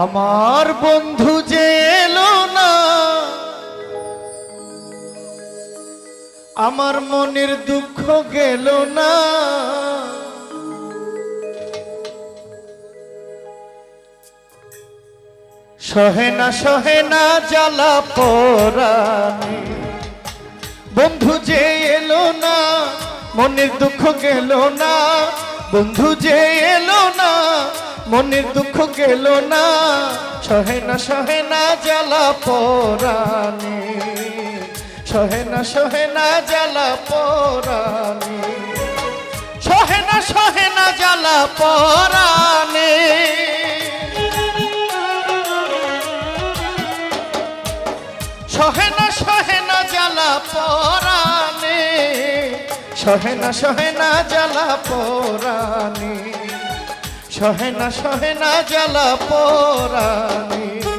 আমার বন্ধু যে এলো না, আমার মনের দুঃখ গেল না। সহে না সহে না জ্বালা পরাণে। বন্ধু যে এলো না, মনের দুঃখ গেল না। বন্ধু যে এলো না মনের দুঃখ গেল না, সহে না সহে না জ্বালা পরাণে। সহে না সহে না জ্বালা পরাণে। সহে না সহে না জ্বালা পরাণে। সহে না সহে না জ্বালা পরাণে। সহে না সহে না জ্বালা পরাণে। সহে না সহে না জ্বালা পরাণে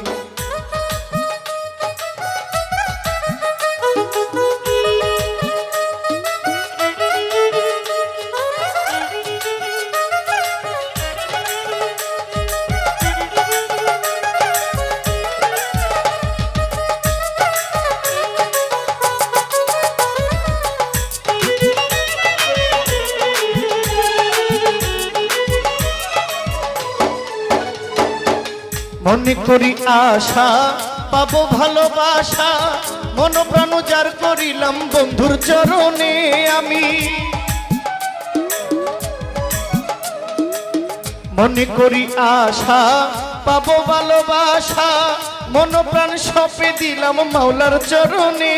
মনে করি আশা, পাবো ভালোবাসা। মন প্রাণ যার করিলাম বন্ধুর চরণে আমি। মনে করি আশা, পাবো ভালোবাসা। মন প্রাণ সপে দিলাম মাওলার চরণে।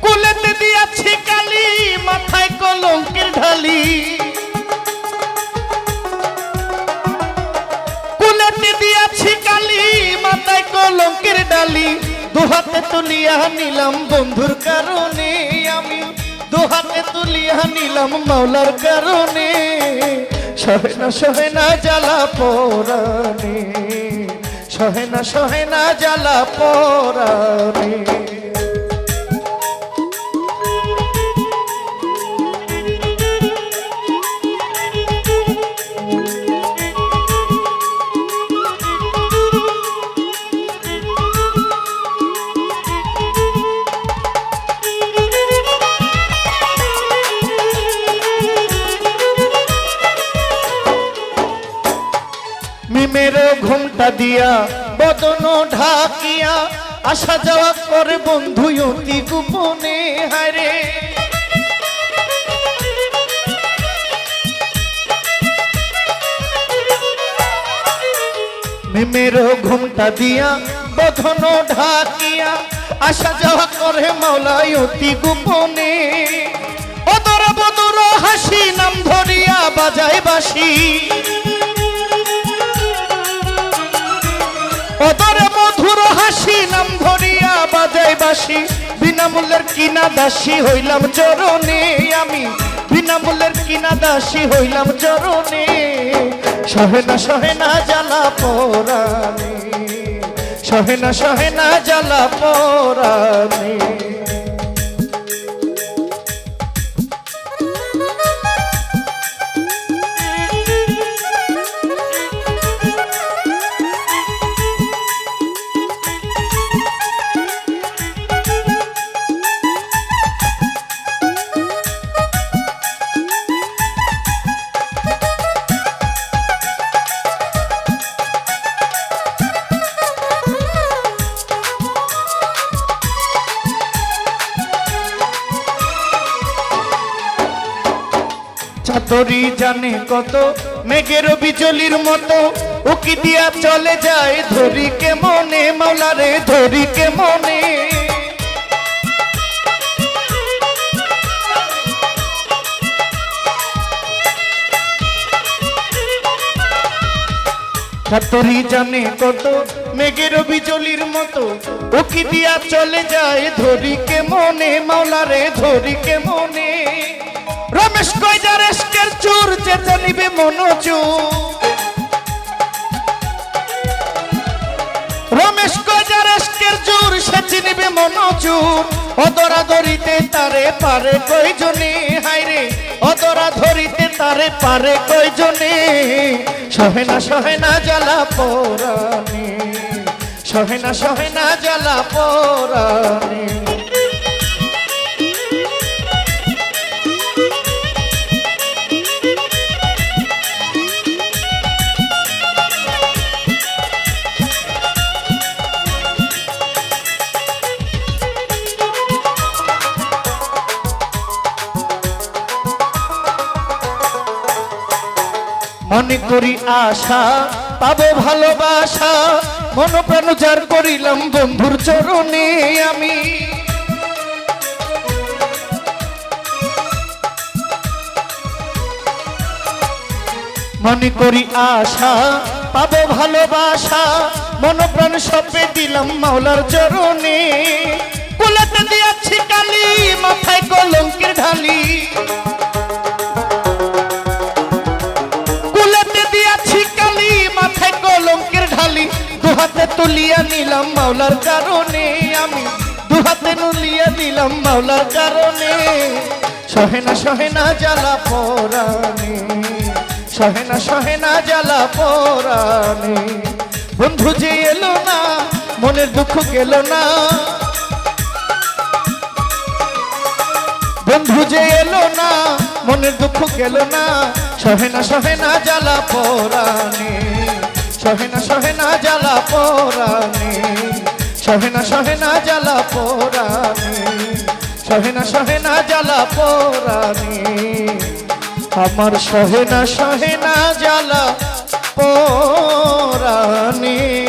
কুলেতে দিয়াছি কালি, মাথায় কলঙ্কের ঢালি। দুহাতে তুলিয়া নিলাম বন্ধুর কারণে, আমি দুহাতে তুলিয়া নিলাম মাওলার কারণে সহে না সহে না জ্বালা পোরানে সহে না সহে না জ্বালা পোরানে দিয়া, বদন ঢাকিয়া, আসা যাওয়া করে বন্ধু অতি গোপনে হারে মিমের ঘুমটা দিয়া বধন ঢাকিয়া, আসা যাওয়া করে মাওলাই অতি গোপনে। অদর বদর হাসি নাম ধরিয়া বাজায় বাসি অদরে মধুর হাসি, নাম ধরিয়া বাজাই বাসি বিনামূল্যের কিনা দাসী হইলাম চরণে আমি। বিনামূল্যের কিনা দাসী হইলাম চরণে। সহে না সহে না জ্বালা পরা সহে না সহে না জ্বালা পরাণে। চাতরি জানে কত, মেঘের বিজলির মতো। উকি দিয়া চলে যায় ধরি কে মনে মাওলারে ধরি কে মনে চাতরি জানে কত, মেঘের বিজলির মতো। উকি দিয়া চলে যায় ধরি কে মনে মাওলারে ধরি কে মনে রমেশ কয়দার এসকের চুর চেতে নিবে মনোচুর। রমেশ কয়দার এসকের চুর সেচে নিবে মনোচুর। অদরা ধরিতে তারে পারে কয়জনে? হাইরে অদরা ধরিতে তারে পারে কয়জনে? সহে না জ্বালা পোরানি সহে না জ্বালা পোরানি মনে করি আশা, পাবো ভালোবাসা, মন প্রাণ যার করিলাম বন্ধুর চরণে আমি। মনে করি আশা, পাবো ভালোবাসা, মন প্রাণ সপে দিলাম মাওলার চরণে। কুলাতে দিয়াছি কালি মাথায় কলঙ্কের ঢালি। মাওলার কারণে আমি দুহাতে নুলিয়া নিলাম মাওলার কারণে। সহেনা সহেনা জ্বালা পরানি সহেনা সহেনা জ্বালা পরানি বন্ধু যে এলো না, মনের দুঃখ গেল না। বন্ধু যে এলো না, মনের দুঃখ গেল না। সহে না সহে না জ্বালা পোরানি সহে না সহে না জ্বালা পোরানি সহেনা সহেনা জ্বালা পোরানে সহেনা সহেনা জ্বালা পোরানি আমার সহেনা সহেনা জ্বালা পোরানি